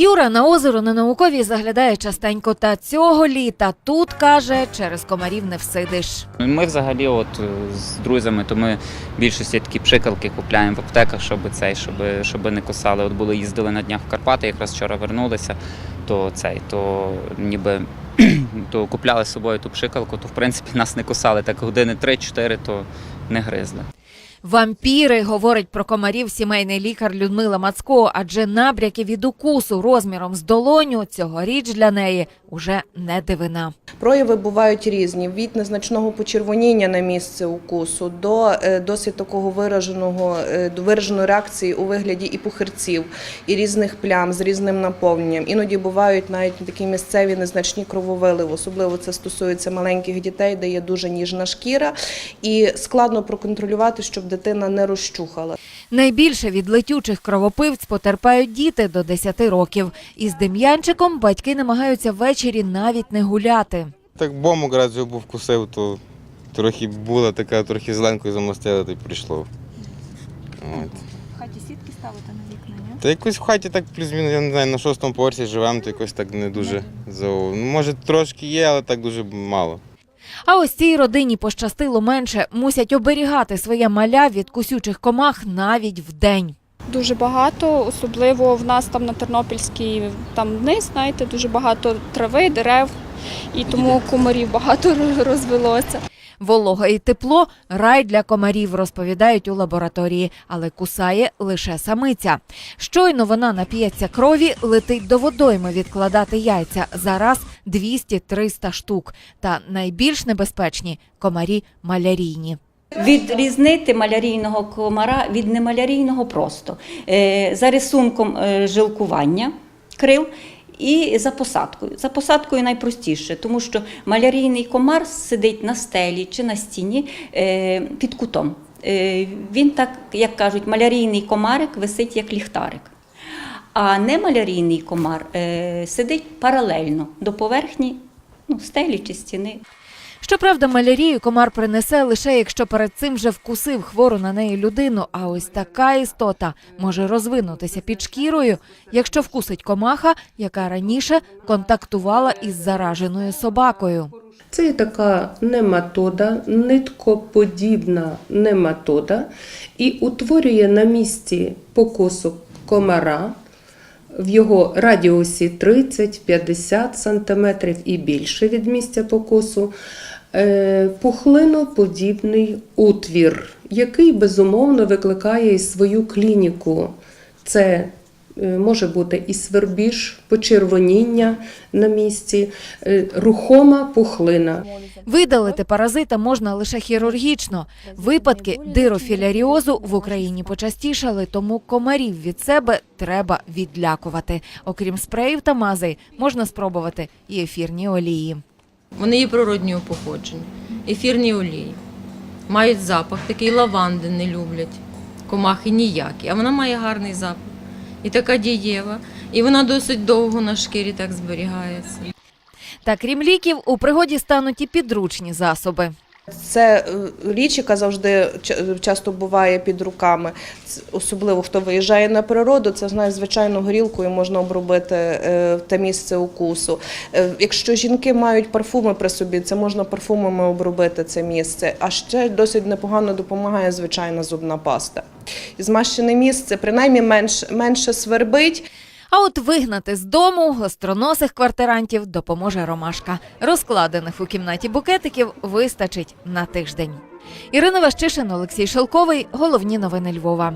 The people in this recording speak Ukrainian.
Юра на озеро на науковій заглядає частенько. Та цього літа тут каже, через комарів не всидиш. Ми взагалі, от е, з друзями, то ми більшості такі пшикалки купляємо в аптеках, щоб цей, щоб, щоб не косали. От були їздили на днях в Карпати, якраз вчора вернулися, то цей, то ніби то купляли з собою ту пшикалку, то в принципі нас не косали. Так години 3-4, то не гризли. Вампіри, говорить про комарів сімейний лікар Людмила Мацко, адже набряки від укусу розміром з долоню цьогоріч для неї уже не дивина. Прояви бувають різні: від незначного почервоніння на місце укусу до е, досить такого вираженого е, вираженої реакції у вигляді і пухирців, і різних плям з різним наповненням. Іноді бувають навіть такі місцеві незначні крововиливи. Особливо це стосується маленьких дітей, де є дуже ніжна шкіра, і складно проконтролювати, щоб дитина не розчухала. Найбільше від летючих кровопивць потерпають діти до 10 років. Із Дем'янчиком батьки намагаються ввечері навіть не гуляти. Так бомбу разу був вкусив, то трохи була така, трохи зеленкою замостила, то й прийшло. От. В хаті сітки ставити на вікна, ні? Та якось в хаті так плюс-мінус, я не знаю, на шостому поверсі живемо, то якось так не дуже зау. Ну, може, трошки є, але так дуже мало. А ось цій родині пощастило менше. Мусять оберігати своє маля від кусючих комах навіть вдень. Дуже багато, особливо в нас там на Тернопільській, там вниз, знаєте, дуже багато трави, дерев, і тому комарів багато розвелося. Волога і тепло рай для комарів, розповідають у лабораторії, але кусає лише самиця. Щойно вона нап'ється крові, летить до водойми відкладати яйця. Зараз 200-300 штук. Та найбільш небезпечні комарі малярійні. Відрізнити малярійного комара від немалярійного просто Е, за рисунком е, жилкування крил і за посадкою. За посадкою найпростіше, тому що малярійний комар сидить на стелі чи на стіні е, під кутом. Він так, як кажуть, малярійний комарик висить як ліхтарик. А немалярійний комар е, сидить паралельно до поверхні ну, стелі чи стіни. Щоправда, малярію комар принесе лише якщо перед цим вже вкусив хвору на неї людину. А ось така істота може розвинутися під шкірою, якщо вкусить комаха, яка раніше контактувала із зараженою собакою. Це є така нематода, ниткоподібна нематода, і утворює на місці покосу комара в його радіусі 30-50 см і більше від місця покосу. е, Пухлиноподібний утвір, який безумовно викликає і свою клініку. Це може бути і свербіж, почервоніння на місці, е, рухома пухлина. Видалити паразита можна лише хірургічно. Випадки дирофіляріозу в Україні почастішали, тому комарів від себе треба відлякувати. Окрім спреїв та мазей, можна спробувати і ефірні олії. Вони є природнього походження, ефірні олії. Мають запах, такий лаванди не люблять, комахи ніякі, а вона має гарний запах. І така дієва, і вона досить довго на шкірі так зберігається. Та крім ліків, у пригоді стануть і підручні засоби. Це е, річ, яка завжди часто буває під руками. Особливо хто виїжджає на природу, це знає звичайно горілкою можна обробити е, те місце укусу. Е, Якщо жінки мають парфуми при собі, це можна парфумами обробити це місце. А ще досить непогано допомагає звичайна зубна паста. Змащене місце принаймні менш, менше свербить. А от вигнати з дому гостроносих квартирантів допоможе ромашка. Розкладених у кімнаті букетиків вистачить на тиждень. Ірина Ващишин, Олексій Шелковий. Головні новини Львова.